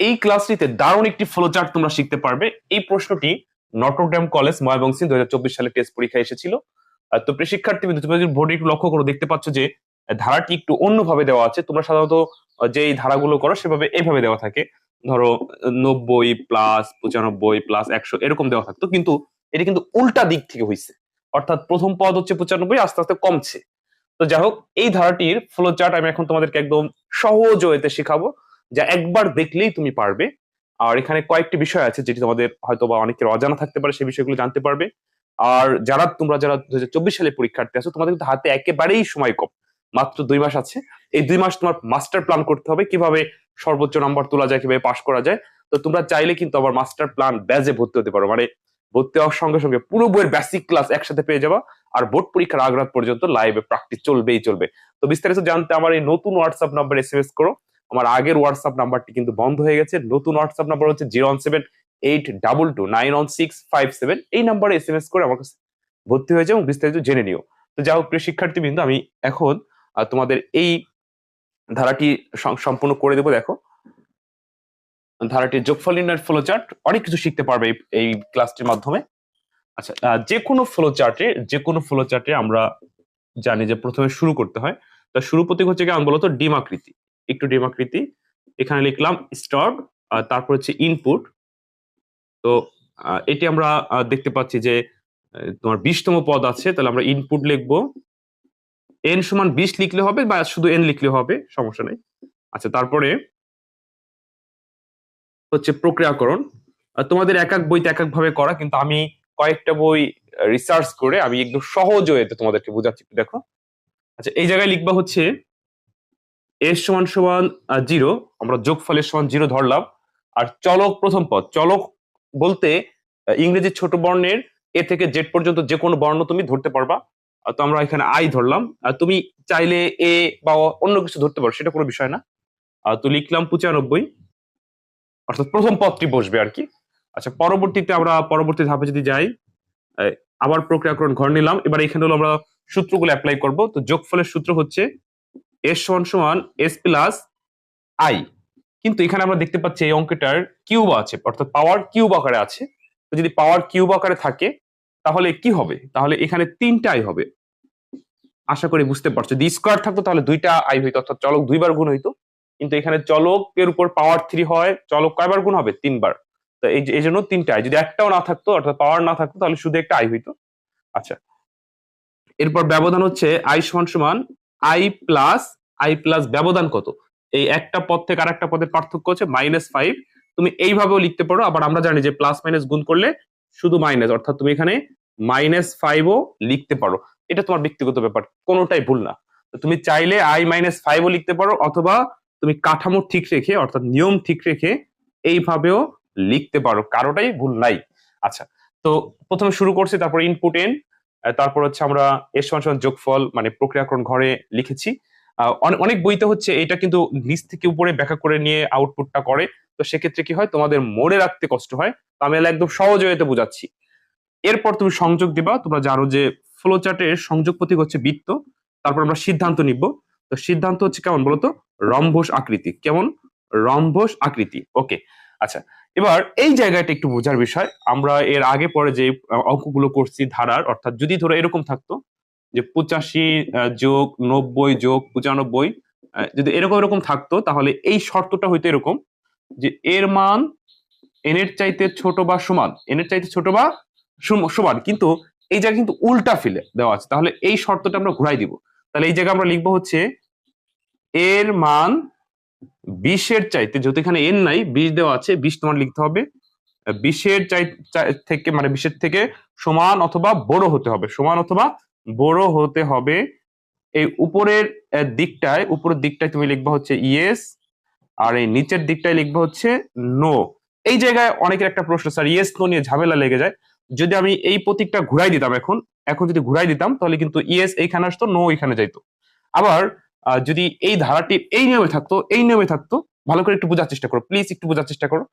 এই ক্লাসটিতে দারুণ একটি ফ্লোচার্ট তোমরা শিখতে পারবে। এই প্রশ্নটি নটরডেম কলেজ ময়মনসিং দু সালে টেস্ট পরীক্ষা এসেছিল। তো শিক্ষার্থী বিন্দু তুমি যদি বোর্ডে একটু লক্ষ্য করো, দেখতে পাচ্ছ যে ধারাটি একটু অন্যভাবে দেওয়া আছে। তোমরা সাধারণত যে ধারাগুলো করো, সেভাবে এইভাবে দেওয়া থাকে। ধরো, নব্বই প্লাস পঁচানব্বই প্লাস একশো, এরকম দেওয়া থাকতো। কিন্তু এটা কিন্তু উল্টা দিক থেকে হয়েছে অর্থাৎ প্রথম পদ হচ্ছে পঁচানব্বই, আস্তে আস্তে কমছে। তো যাই হোক, এই ধারাটির ফ্লো চার্ট আমি এখন তোমাদেরকে একদম সহজ ওয়েতে শেখাবো। যা একবার দেখলেই তুমি পারবে। আর এখানে কয়েকটি বিষয় আছে যেটি তোমাদের হয়তো বা অনেকের অজানা থাকতে পারে সেই বিষয়গুলো জানতে পারবে। আর যারা, তোমরা যারা দু চব্বিশ সালে পরীক্ষার্থী আছো, তোমাদের কিন্তু হাতে একেবারেই সময় কম। মাত্র দুই মাস আছে। এই দুই মাস তোমার মাস্টার প্ল্যান করতে হবে, কীভাবে সর্বোচ্চ নাম্বার তোলা যায়, কীভাবে পাশ করা যায়। তো তোমরা চাইলে কিন্তু আবার মাস্টার প্ল্যান ব্যাজে ভর্তি হতে পারো। মানে ভর্তি হওয়ার সঙ্গে সঙ্গে পুরো বইয়ের বেসিক ক্লাস একসাথে পেয়ে যাবা। আর বোর্ড পরীক্ষার আগ রাত পর্যন্ত লাইভে প্র্যাকটিস চলবেই চলবে। তো বিস্তারিত জানতে আমার এই নতুন WhatsApp number S M S করো। আমার আগের হোয়াটসঅ্যাপ নাম্বারটি কিন্তু বন্ধ হয়ে গেছে। নতুন হোয়াটসঅ্যাপ নাম্বার হচ্ছে zero one seven eight double two nine one six five seven এই নাম্বারে এস এম এস করে আমার কাছে ভর্তি হয়ে যাও এবং বিস্তারিত জেনে নিও। তো যাই হোক, প্রিয় শিক্ষার্থী বিন্দু আমি এখন তোমাদের এই ধারাটি সম্পূর্ণ করে দেবো, দেখো। ধারাটির যোগফল নির্ণয়ের ফ্লো চার্ট অনেক কিছু শিখতে পারবে এই- ক্লাসটির মাধ্যমে। আচ্ছা যে কোনো ফ্লো চার্টে যে কোনো ফ্লো চার্টে আমরা জানি যে প্রথমে শুরু করতে হয়। তা শুরু প্রতীক হচ্ছে কেমন বলতো ডিম আকৃতি একটু ডিম আকৃতি। এখানে লিখলাম স্টার্ট তারপর হচ্ছে ইনপুট তো এটি আমরা দেখতে পাচ্ছি যে তোমার বিশতম পদ আছে, তাহলে আমরা ইনপুট লিখব। এন সমান বিশ লিখলে হবে বা শুধু এন লিখলে হবে, সমস্যা নেই। আচ্ছা তারপরে হচ্ছে প্রক্রিয়াকরণ। তোমাদের এক এক বইতে এক এক ভাবে করা, কিন্তু আমি কয়েকটা বই রিসার্চ করে আমি একদম সহজ ওয়েতে তোমাদেরকে বোঝাচ্ছি দেখো। আচ্ছা এই জায়গায় লিখবা হচ্ছে এস সমান সমান জিরো। আমরা যোগফলের সমান জিরো ধরলাম। আর চলক প্রথম পদ। চলক বলতে ইংরেজি ছোট বর্ণের এ থেকে জেড পর্যন্ত যে কোনো বর্ণ তুমি ধরতে পারবা। তো আমরা এখানে আই ধরলাম। তুমি চাইলে এ বা অন্য কিছু ধরতে পারো, সেটা কোনো বিষয় না। তো লিখলাম পঁচানব্বই। অর্থাৎ প্রথম পদটি বসবে আর কি। আচ্ছা পরবর্তীতে আমরা পরবর্তী ধাপে যদি যাই আবার প্রক্রিয়াকরণ ঘর নিলাম। এবার এখানে হলো আমরা সূত্রগুলো অ্যাপ্লাই করব। তো যোগফলের সূত্র হচ্ছে এস সমান সমান এস প্লাস আই কিন্তু এখানে আমরা দেখতে পাচ্ছি এই অঙ্কটার কিউব আছে, অর্থাৎ পাওয়ার কিউব আকারে আছে। তো যদি পাওয়ার কিউব আকারে থাকে, তাহলে কি হবে? তাহলে এখানে তিনটা আই হবে। আশা করি বুঝতে পারছ। যদি স্কোয়ার থাকতো, তাহলে দুইটা আই হইতো, অর্থাৎ চলক দুইবার গুণ হইতো। কিন্তু এখানে চলকের উপর পাওয়ার থ্রি হয়, চলক কয়বার গুণ হবে? তিনবার। তো এই জন্য তিনটা আই যদি একটাও না থাকতো, অর্থাৎ পাওয়ার না থাকতো, তাহলে শুধু একটা আই হইতো। আচ্ছা। এরপর ব্যবধান হচ্ছে আই সমান সমান আই প্লাস আই প্লাস ব্যবধান কত? এই একটা পদ থেকে আর একটা পদের পার্থক্য হচ্ছে মাইনাস ফাইভ তুমি এইভাবেও লিখতে পারো, আবার আমরা জানি যে প্লাস মাইনাস গুণ করলে শুধু মাইনাস অর্থাৎ তুমি এখানে মাইনাস ফাইভও লিখতে পারো। এটা তোমার ব্যক্তিগত ব্যাপার, কোনোটাই ভুল না। তুমি চাইলে আই মাইনাস ফাইভও লিখতে পারো, অথবা তুমি কাঠামো ঠিক রেখে, অর্থাৎ নিয়ম ঠিক রেখে এইভাবেও লিখতে পারো, কারোটাই ভুল নাই। আচ্ছা তো প্রথমে শুরু করছি, তারপর ইনপুট এন তারপর হচ্ছে আমরা এর সমান সমান যোগফল মানে প্রক্রিয়াকরণ ঘরে লিখেছি। অনেক বইতে হচ্ছে এটা কিন্তু নিচ থেকে উপরে ব্যাখ্যা করে নিয়ে আউটপুটটা করে। তো সেক্ষেত্রে কি হয়? তোমাদের মনে রাখতে কষ্ট হয়। তো আমি একদম সহজ ওয়েতে বোঝাচ্ছি। এরপর তুমি সংযোগ দিবা, তোমরা জানো যে ফ্লো চার্টের সংযোগ প্রতীক হচ্ছে বৃত্ত। তারপর আমরা সিদ্ধান্ত নিব। তো সিদ্ধান্ত হচ্ছে কেমন বলতো? রম্বস আকৃতি। কেমন? রম্বস আকৃতি। ওকে আচ্ছা এবার এই জায়গাটা একটু বোঝার বিষয়। আমরা এর আগে পরে যে অঙ্কগুলো করছি ধারার, অর্থাৎ যদি ধরো এরকম থাকতো যে পঁচাশি যোগ নব্বই যোগ পঁচানব্বই যদি এরকম এরকম থাকতো, তাহলে এই শর্তটা হইতো এরকম যে এর মান এন এর চাইতে ছোট বা সমান এন এর চাইতে ছোট বা সমান, কিন্তু এই জায়গায় কিন্তু উল্টা ফিলে দেওয়া আছে। তাহলে এই শর্তটা আমরা ঘুরাই দিব। তাহলে এই জায়গায় আমরা লিখব হচ্ছে এর মান বিশের চাইতে, যেহেতু এখানে এন নাই, বিশ দেওয়া আছে, বিশ তোমার লিখতে হবে। বিশের চাই থেকে মানে বিশের থেকে সমান অথবা বড় হতে হবে। সমান অথবা বড় হতে হবে। এই উপরের দিকটায় উপরের দিকটায় তুমি লিখবা হচ্ছে ইয়েস আর এই নিচের দিকটায় লিখবা হচ্ছে নো। এই জায়গায় অনেকের একটা প্রশ্ন, স্যার ইয়েস নো নিয়ে ঝামেলা লেগে যায়। যদি আমি এই প্রতীকটা ঘুরাই দিতাম এখন এখন যদি ঘুরাই দিতাম, তাহলে কিন্তু ইয়েস এইখানে আসতো, নো এখানে যাইতো। আবার যদি এই ধারাটি এই নিয়মে থাকতো, এই নিয়মে থাকতো, ভালো করে একটু বোঝার চেষ্টা করো প্লিজ একটু বোঝার চেষ্টা করো।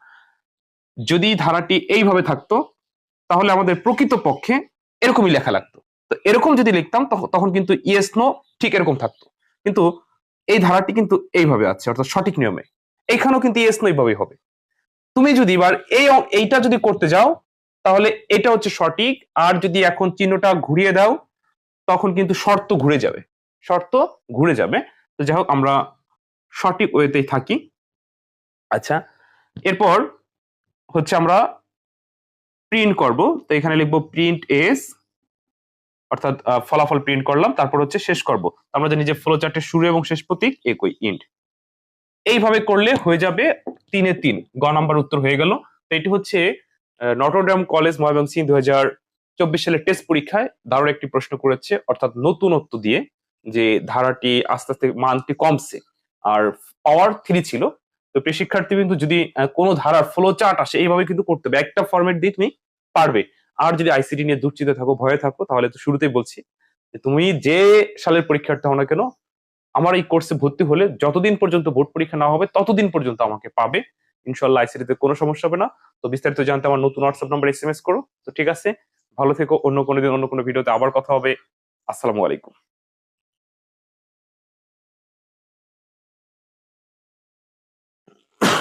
যদি ধারাটি এইভাবে থাকতো, তাহলে আমাদের প্রকৃত পক্ষে এরকমই লেখা লাগতো। তো এরকম যদি লিখতাম, তখ- তখন কিন্তু ইয়েস নো ঠিক এরকম থাকতো। কিন্তু এই ধারাটি কিন্তু এইভাবে আছে, অর্থাৎ সঠিক নিয়মে। এখানেও কিন্তু ইয়েস নো এইভাবেই হবে। তুমি যদি এবার এই এইটা যদি করতে যাও, তাহলে এটা হচ্ছে সঠিক। আর যদি এখন চিহ্নটা ঘুরিয়ে দাও, তখন কিন্তু শর্ত ঘুরে যাবে। শর্ত ঘুরে যাবে। তো যাই হোক, আমরা সঠিক ওয়েতেই থাকি। আচ্ছা এরপর হচ্ছে আমরা প্রিন্ট করব। তো এখানে লিখব প্রিন্ট এস অর্থাৎ ফলাফল প্রিন্ট করলাম, তারপর হচ্ছে শেষ করব। আমরা জানি যে ফ্লো চার্টের শুরু এবং শেষ প্রতীক একই ইন্ট এইভাবে করলে হয়ে যাবে তিনে তিন। গ নাম্বার উত্তর হয়ে গেল। তো এটি হচ্ছে নটরডাম কলেজ ময়মনসিং দু হাজার চব্বিশ সালের টেস্ট পরীক্ষায় দারুণ একটি প্রশ্ন করেছে, অর্থাৎ নতুনত্ব দিয়ে। যে ধারাটি আস্তে আস্তে মানটি কমছে। আর পাওয়ার থ্রি ছিল। তো শিক্ষার্থী কিন্তু যদি কোনো ধারার ফ্লো চার্ট আসে, এইভাবে কিন্তু করতে হবে। একটা ফরম্যাট দিয়ে তুমি পারবে। আর যদি আইসিটি নিয়ে দুশ্চিন্তা থাকো, ভয়ে থাকো, তাহলে তো শুরুতেই বলছি যে তুমি যে সালের পরীক্ষার্থী হও না কেন, আমার এই কোর্সে ভর্তি হলে যতদিন পর্যন্ত বোর্ড পরীক্ষা না হবে, ততদিন পর্যন্ত আমাকে পাবে। ইনশাল্লাহ আইসিটিতে কোনো সমস্যা হবে না। তো বিস্তারিত জানতে আমার নতুন WhatsApp number S M S করো। তো ঠিক আছে, ভালো থেকো। অন্য কোনো দিন, অন্য কোনো ভিডিওতে আবার কথা হবে। আসসালামু আলাইকুম।